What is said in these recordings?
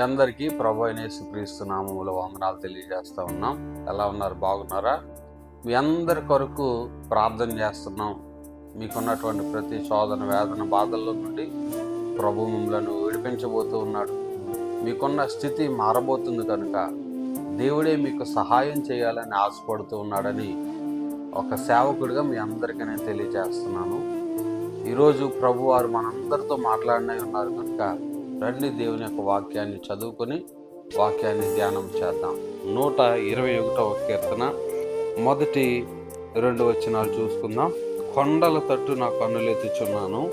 అందరికీ ప్రభు అనేసి క్రీస్తు నామముల వందనాలు తెలియజేస్తూ ఉన్నాం. ఎలా ఉన్నారు? బాగున్నారా? మీ అందరి కొరకు ప్రార్థన చేస్తున్నాం. మీకున్నటువంటి ప్రతి శోధన వేదన బాధల్లో నుండి ప్రభు మిమ్మలను విడిపించబోతూ ఉన్నాడు. మీకున్న స్థితి మారబోతుంది కనుక దేవుడే మీకు సహాయం చేయాలని ఆశపడుతూ ఉన్నాడని ఒక సేవకుడిగా మీ అందరికీ నేను తెలియజేస్తున్నాను. ఈరోజు ప్రభు వారు మనందరితో మాట్లాడినై ఉన్నారు కనుక రండి దేవుని యొక్క వాక్యాన్ని చదువుకొని వాక్యాన్ని ధ్యానం చేద్దాం. నూట ఇరవై ఒకటవ కీర్తన. మొదటి రెండు వచనాలు చూసుకుందాం. కొండల తట్టు నా కన్నులెత్తుచున్నాను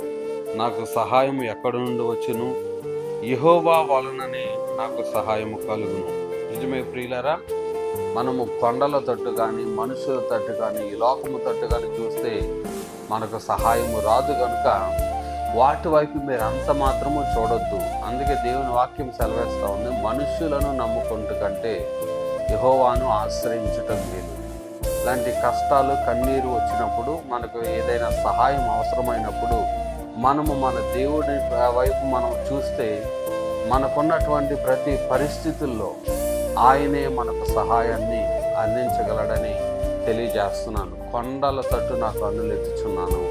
నాకు సహాయం ఎక్కడి నుండి వచ్చును? యహోవా వలననే నాకు సహాయం కలుగును. నిజమే ప్రియులరా మనము కొండల తట్టు కానీ మనుషుల తట్టు కానీ ఈ లోకము తట్టు కానీ చూస్తే మనకు సహాయము రాదు కనుక వాటి వైపు మీరు అంత మాత్రము చూడొద్దు. అందుకే దేవుని వాక్యం సెలవేస్తూ ఉంది. మనుష్యులను నమ్ముకుంటు కంటే యహోవాను ఆశ్రయించటం లేదు ఇలాంటి కష్టాలు కన్నీరు వచ్చినప్పుడు మనకు ఏదైనా సహాయం అవసరమైనప్పుడు మనము మన దేవుడి వైపు మనం చూస్తే మనకున్నటువంటి ప్రతి పరిస్థితుల్లో ఆయనే మనకు సహాయాన్ని అందించగలడని తెలియజేస్తున్నాను. కొండల తట్టు నాకు కన్నులెత్తుచున్నాను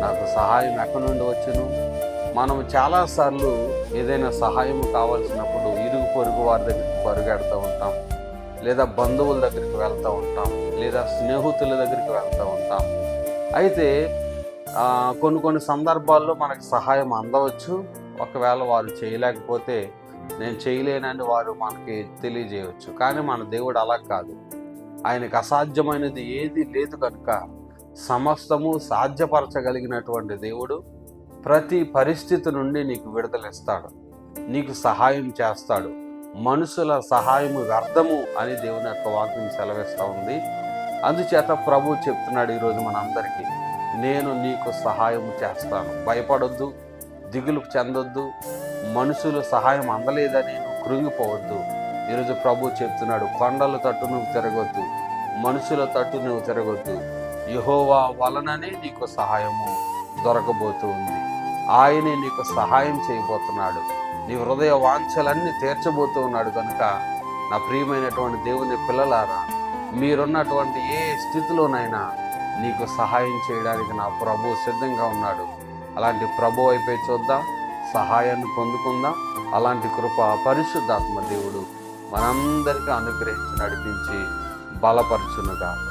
నాకు సహాయం ఎక్కడి నుండి వచ్చును? మనం చాలాసార్లు ఏదైనా సహాయం కావాల్సినప్పుడు ఇరుగు పొరుగు వారి దగ్గరికి పరుగెడుతూ ఉంటాం. లేదా బంధువుల దగ్గరికి వెళ్తూ ఉంటాం. లేదా స్నేహితుల దగ్గరికి వెళ్తూ ఉంటాం. అయితే కొన్ని కొన్ని సందర్భాల్లో మనకు సహాయం అందవచ్చు. ఒకవేళ వారు చేయలేకపోతే నేను చేయలేనని వారు మనకి తెలియజేయవచ్చు. కానీ మన దేవుడు అలా కాదు. ఆయనకు అసాధ్యమైనది ఏది లేదు కనుక సమస్తము సాధ్యపరచగలిగినటువంటి దేవుడు ప్రతి పరిస్థితి నుండి నీకు విడుదలిస్తాడు. నీకు సహాయం చేస్తాడు. మనుషుల సహాయము వ్యర్థము అని దేవుని యొక్క వాక్యం సెలవిస్తూ ఉంది. అందుచేత ప్రభు చెప్తున్నాడు ఈరోజు మనందరికీ నేను నీకు సహాయం చేస్తాను. భయపడొద్దు దిగులు చెందొద్దు మనుషులు సహాయం అందలేదని నువ్వు కృంగిపోవద్దు. ఈరోజు ప్రభు చెప్తున్నాడు కొండల తట్టు నువ్వు తిరగొద్దు మనుషుల తట్టు నువ్వు తిరగొద్దు. యహోవా వలననే నీకు సహాయము దొరకబోతుంది. ఆయనే నీకు సహాయం చేయబోతున్నాడు. నీ హృదయ వాంఛలన్నీ తీర్చబోతూ ఉన్నాడు కనుక నా ప్రియమైనటువంటి దేవుని పిల్లలారా మీరున్నటువంటి ఏ స్థితిలోనైనా నీకు సహాయం చేయడానికి నా ప్రభు సిద్ధంగా ఉన్నాడు. అలాంటి ప్రభు వైపే చూద్దాం సహాయాన్ని పొందుకుందాం. అలాంటి కృప పరిశుద్ధాత్మ దేవుడు మనందరికీ అనుగ్రహించి నడిపించి బలపరచునుగాక.